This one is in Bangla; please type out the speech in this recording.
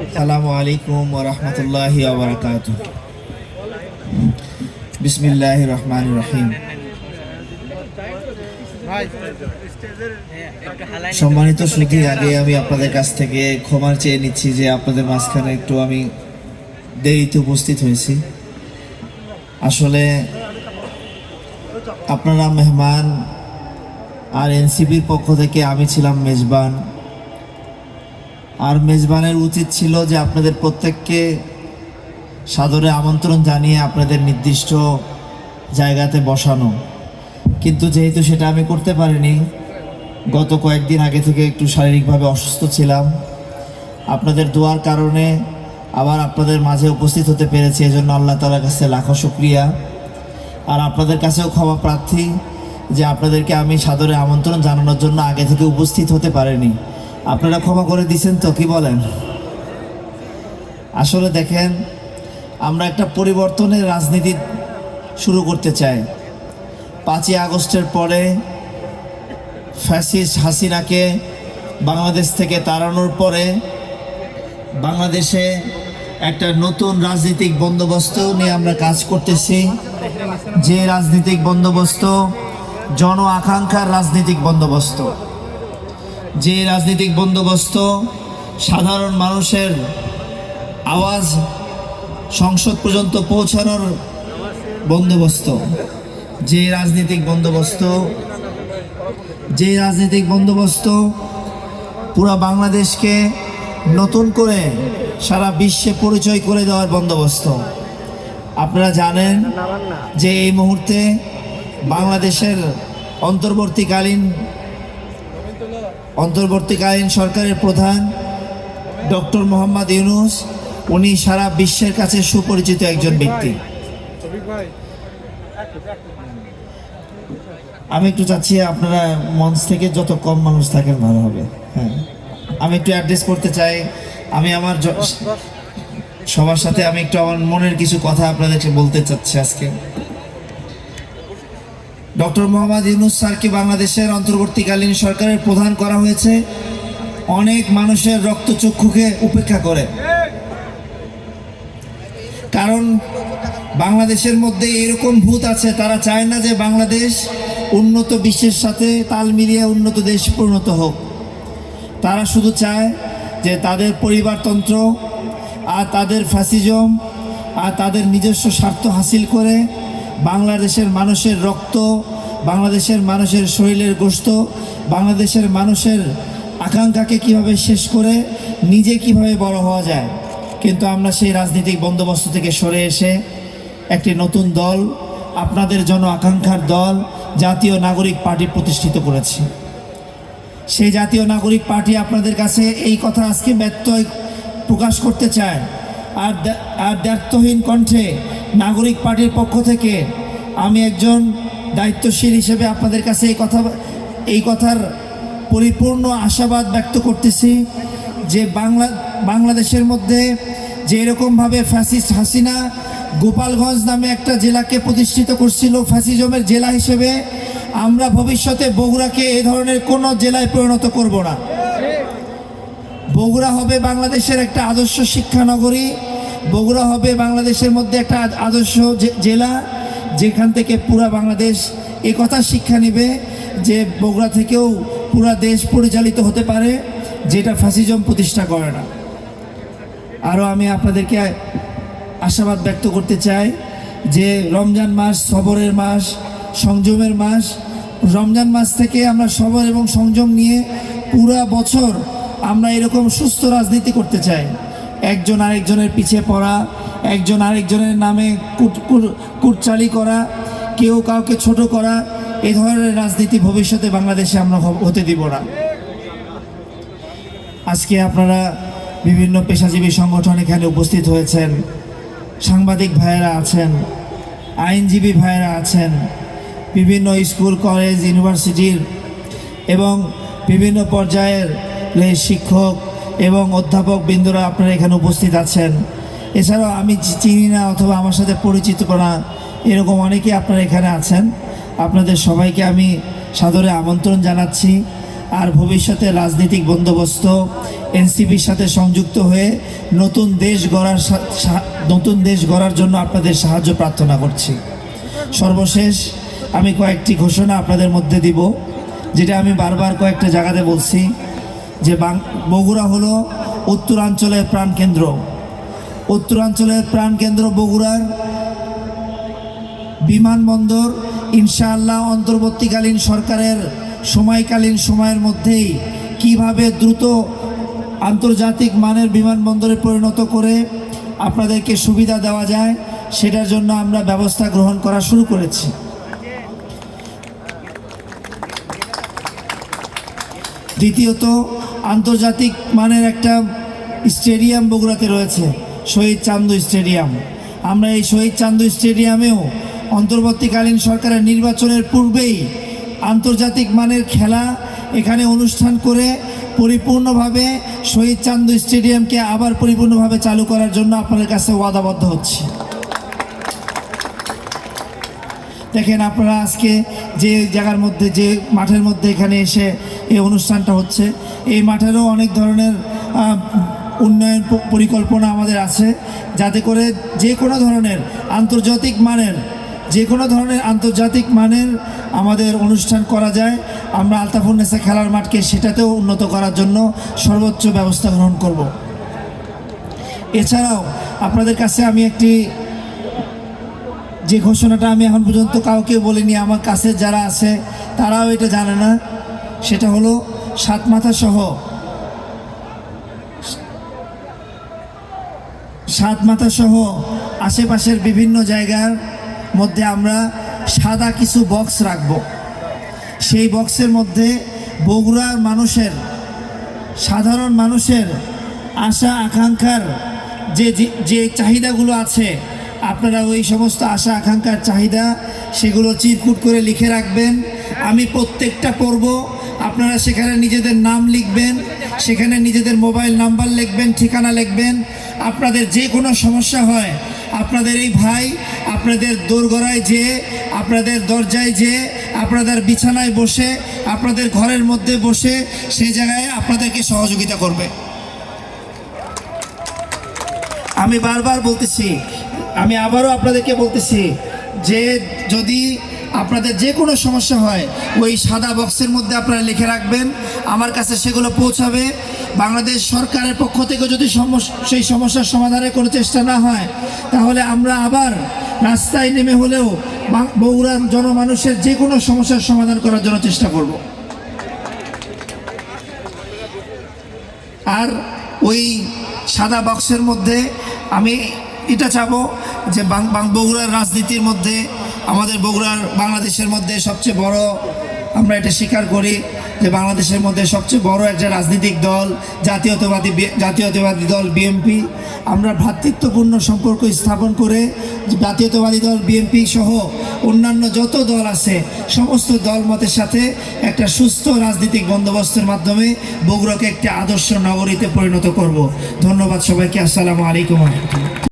আসসালামু আলাইকুম ওরহমতুল্লাহি ওবরাকাত বিসমিল্লাহ রহমান রহিম। সম্মানিত সুধী আগে আমি আপনাদের কাছ থেকে ক্ষমা চেয়ে নিচ্ছি যে আপনাদের মাঝখানে একটু আমি দেরিতে উপস্থিত হয়েছি। আসলে আপনারা মেহমান আর এনসিপির পক্ষ থেকে আমি ছিলাম মেজবান। আর মেজবানের উচিত ছিল যে আপনাদের প্রত্যেককে সাদরে আমন্ত্রণ জানিয়ে আপনাদের নির্দিষ্ট জায়গাতে বসানো। কিন্তু যেহেতু সেটা আমি করতে পারিনি, গত কয়েকদিন আগে থেকে একটু শারীরিকভাবে অসুস্থ ছিলাম। আপনাদের দোয়ার কারণে আবার আপনাদের মাঝে উপস্থিত হতে পেরেছি, এজন্য আল্লাহ তালার কাছে লাখো শুক্রিয়া। আর আপনাদের কাছেও ক্ষমা প্রার্থী যে আপনাদেরকে আমি সাদরে আমন্ত্রণ জানানোর জন্য আগে থেকে উপস্থিত হতে পারিনি। আপনারা ক্ষমা করে দিয়েছেন তো, কি বলেন? আসলে দেখেন, আমরা একটা পরিবর্তনের রাজনীতি শুরু করতে চাই। পাঁচই আগস্টের পরে ফ্যাসিস্ট হাসিনাকে বাংলাদেশ থেকে তাড়ানোর পরে বাংলাদেশে একটা নতুন রাজনৈতিক বন্দোবস্ত নিয়ে আমরা কাজ করতেছি। যে রাজনৈতিক বন্দোবস্ত, জন আকাঙ্ক্ষার রাজনৈতিক বন্দোবস্ত। যে রাজনৈতিক বন্দোবস্ত, সাধারণ মানুষের আওয়াজ সংসদ পর্যন্ত পৌঁছানোর বন্দোবস্ত। যে রাজনৈতিক বন্দোবস্ত, যে রাজনৈতিক বন্দোবস্ত পুরো বাংলাদেশকে নতুন করে সারা বিশ্বে পরিচয় করে দেওয়ার বন্দোবস্ত। আপনারা জানেন যে এই মুহূর্তে বাংলাদেশের অন্তর্বর্তীকালীন অন্তর্বর্তীকালীন সরকারের প্রধান ডক্টর মোহাম্মদ ইউনুস, উনি সারা বিশ্বের কাছে সুপরিচিত একজন ব্যক্তি। আমি একটু চাচ্ছি আপনারা মঞ্চ থেকে যত কম মানুষ থাকেন, ভালো হবে। হ্যাঁ। আমি একটু অ্যাড্রেস করতে চাই। আমি আমার সবার সাথে আমি একটু আমার মনের কিছু কথা আপনাদেরকে বলতে চাচ্ছি আজকে। ডক্টর মোহাম্মদ ইউনুস স্যারকে বাংলাদেশের অন্তর্বর্তীকালীন সরকারের প্রধান করা হয়েছে। অনেক মানুষের রক্তচক্ষুকে উপেক্ষা করে। কারণ বাংলাদেশের মধ্যে এরকম ভূত আছে তারা চায় না যে বাংলাদেশ উন্নত বিশ্বের সাথে তাল মিলিয়ে উন্নত দেশ পরিণত হোক। তারা শুধু চায় যে তাদের পরিবারতন্ত্র আর তাদের ফ্যাসিজম আর তাদের নিজস্ব স্বার্থ হাসিল করে বাংলাদেশের মানুষের রক্ত, বাংলাদেশের মানুষের শরীরের গোস্ত বাংলাদেশের মানুষের আকাঙ্ক্ষাকে কীভাবে শেষ করে নিজে কীভাবে বড় হওয়া যায়। কিন্তু আমরা সেই রাজনৈতিক বন্দোবস্ত থেকে সরে এসে একটি নতুন দল, আপনাদের জন আকাঙ্ক্ষার দল, জাতীয় নাগরিক পার্টি প্রতিষ্ঠিত করেছি। সেই জাতীয় নাগরিক পার্টি আপনাদের কাছে এই কথা আজকে ব্যত্যয় প্রকাশ করতে চায়। আর আর দায়িত্বহীন কণ্ঠে নাগরিক পার্টির পক্ষ থেকে আমি একজন দায়িত্বশীল হিসেবে আপনাদের কাছে এই কথা, এই কথার পরিপূর্ণ আশাবাদ ব্যক্ত করতেছি যে বাংলা, বাংলাদেশের মধ্যে যে এরকমভাবে ফ্যাসিস্ট হাসিনা গোপালগঞ্জ নামে একটা জেলাকে প্রতিষ্ঠিত করছিল, ফ্যাসিজমের জেলা হিসেবে আমরা ভবিষ্যতে বগুড়াকে এ ধরনের কোনো জেলায় পরিণত করব না। বগুড়া হবে বাংলাদেশের একটা আদর্শ শিক্ষানগরী, বগুড়া হবে বাংলাদেশের মধ্যে একটা আদর্শ জেলা, যেখান থেকে পুরা বাংলাদেশ এ কথা শিক্ষা নেবে, যে বগুড়া থেকেও পুরা দেশ পরিচালিত হতে পারে, যেটা ফ্যাসিজম প্রতিষ্ঠা করে না। আরও আমি আপনাদেরকে আশাবাদ ব্যক্ত করতে চাই যে রমজান মাস, সবরের মাস, সংযমের মাস রমজান মাস থেকে আমরা সবর এবং সংযম নিয়ে পুরা বছর আমরা এরকম সুস্থ রাজনীতি করতে চাই। একজন আরেকজনের পিছিয়ে পড়া, একজন আরেকজনের নামে কুট, কুট- কুটচালি করা, কেউ কাউকে ছোট করা, এ ধরনের রাজনীতি ভবিষ্যতে বাংলাদেশে আমরা হতে দিব না। আজকে আপনারা বিভিন্ন পেশাজীবী সংগঠন এখানে উপস্থিত হয়েছেন। সাংবাদিক ভাইয়েরা আছেন, আইনজীবী ভাইয়েরা আছেন বিভিন্ন স্কুল, কলেজ ইউনিভার্সিটির এবং বিভিন্ন পর্যায়ের শিক্ষক এবং অধ্যাপক বৃন্দরা আপনারা এখানে উপস্থিত আছেন। এছাড়াও আমি চিনি না অথবা আমার সাথে পরিচিত না এরকম অনেকেই আপনারা এখানে আছেন। আপনাদের সবাইকে আমি সাদরে আমন্ত্রণ জানাচ্ছি। আর ভবিষ্যতে রাজনৈতিক বন্দোবস্ত, এনসিপির সাথে সংযুক্ত হয়ে নতুন দেশ গড়ার নতুন দেশ গড়ার জন্য আপনাদের সাহায্য প্রার্থনা করছি। সর্বশেষ আমি কয়েকটি ঘোষণা আপনাদের মধ্যে দিব, যেটা আমি বারবার কয়েকটা জায়গাতে বলছি, যে বগুড়া হলো উত্তরাঞ্চলের প্রাণকেন্দ্র উত্তরাঞ্চলের প্রাণকেন্দ্র বগুড়ার বিমানবন্দর ইনশাআল্লাহ অন্তর্বর্তীকালীন সরকারের সময়কালীন সময়ের মধ্যেই কীভাবে দ্রুত আন্তর্জাতিক মানের বিমানবন্দরে পরিণত করে আপনাদেরকে সুবিধা দেওয়া যায়, সেটার জন্য আমরা ব্যবস্থা গ্রহণ করা শুরু করেছি। দ্বিতীয়ত, আন্তর্জাতিক মানের একটা স্টেডিয়াম বগুড়াতে রয়েছে, শহীদ চান্দু স্টেডিয়াম। আমরা এই শহীদ চান্দু স্টেডিয়ামেও অন্তর্বর্তীকালীন সরকারের নির্বাচনের পূর্বেই আন্তর্জাতিক মানের খেলা এখানে অনুষ্ঠান করে পরিপূর্ণভাবে শহীদ চান্দু স্টেডিয়ামকে আবার পরিপূর্ণভাবে চালু করার জন্য আপনাদের কাছে ওয়াদাবদ্ধ হচ্ছে। দেখেন আপনারা আজকে যে জায়গার মধ্যে, যে মাঠের মধ্যে এখানে এসে এই অনুষ্ঠানটা হচ্ছে, এই মাঠেরও অনেক ধরনের উন্নয়ন পরিকল্পনা আমাদের আছে, যাতে করে যে কোনো ধরনের আন্তর্জাতিক মানের, যে কোনো ধরনের আন্তর্জাতিক মানের আমাদের অনুষ্ঠান করা যায়। আমরা আলতাফুন্নেসা খেলার মাঠকে সেটাতেও উন্নত করার জন্য সর্বোচ্চ ব্যবস্থা গ্রহণ করব। এছাড়াও আপনাদের কাছে আমি একটি যে ঘোষণাটা আমি এখন পর্যন্ত কাউকে বলিনি, আমার কাছে যারা আছে তারাও এটা জানে না। সেটা হলো সাত মাথা সহ। সাত মাথা সহ আশেপাশের বিভিন্ন জায়গার মধ্যে আমরা সাদা কিছু বক্স রাখব। সেই বক্সের মধ্যে বগুড়ার মানুষের, সাধারণ মানুষের আশা, আকাঙ্ক্ষার যে যে- চাহিদাগুলো আছে আপনারা ওই সমস্ত আশা, আকাঙ্ক্ষার চাহিদা সেগুলো চিরকুট করে লিখে রাখবেন। আমি প্রত্যেকটা পড়ব আপনারা সেখানে নিজেদের নাম লিখবেন, সেখানে নিজেদের মোবাইল নাম্বার লিখবেন, ঠিকানা লিখবেন। আপনাদের যে কোনো সমস্যা হয়, আপনাদের এই ভাই, আপনাদের দোরগড়ায় যে, আপনাদের দরজায় যে, আপনাদের বিছানায় বসে, আপনাদের ঘরের মধ্যে বসে সেই জায়গায় আপনাদেরকে সহযোগিতা করবে। আমি বারবার বলতেছি আমি আবারও আপনাদেরকে বলতেছি যে যদি আপনাদের যে কোনো সমস্যা হয়, ওই সাদা বক্সের মধ্যে আপনারা লিখে রাখবেন। আমার কাছে সেগুলো পৌঁছাবে। বাংলাদেশ সরকারের পক্ষ থেকে যদি সেই সমস্যার সমাধানের কোনো চেষ্টা না হয়, তাহলে আমরা আবার রাস্তায় নেমে হলেও বাং- বগুড়ার জনমানুষের যে কোনো সমস্যার সমাধান করার জন্য চেষ্টা করব। আর ওই সাদা বক্সের মধ্যে আমি এটা চাবো যে বগুড়ার রাজনীতির মধ্যে, আমাদের বগুড়ার বাংলাদেশের মধ্যে সবচেয়ে বড় আমরা এটা স্বীকার করি যে বাংলাদেশের মধ্যে সবচেয়ে বড় একটা রাজনৈতিক দল, জাতীয়তাবাদী জাতীয়তাবাদী দল বিএনপি আমরা ভ্রাতৃত্বপূর্ণ সম্পর্ক স্থাপন করে জাতীয়তাবাদী দল বিএনপি সহ অন্যান্য যত দল আছে, সমস্ত দল মতের সাথে একটা সুস্থ রাজনৈতিক বন্দোবস্তের মাধ্যমে বগুড়াকে একটি আদর্শ নগরীতে পরিণত করব। ধন্যবাদ সবাইকে। আসসালামু আলাইকুম।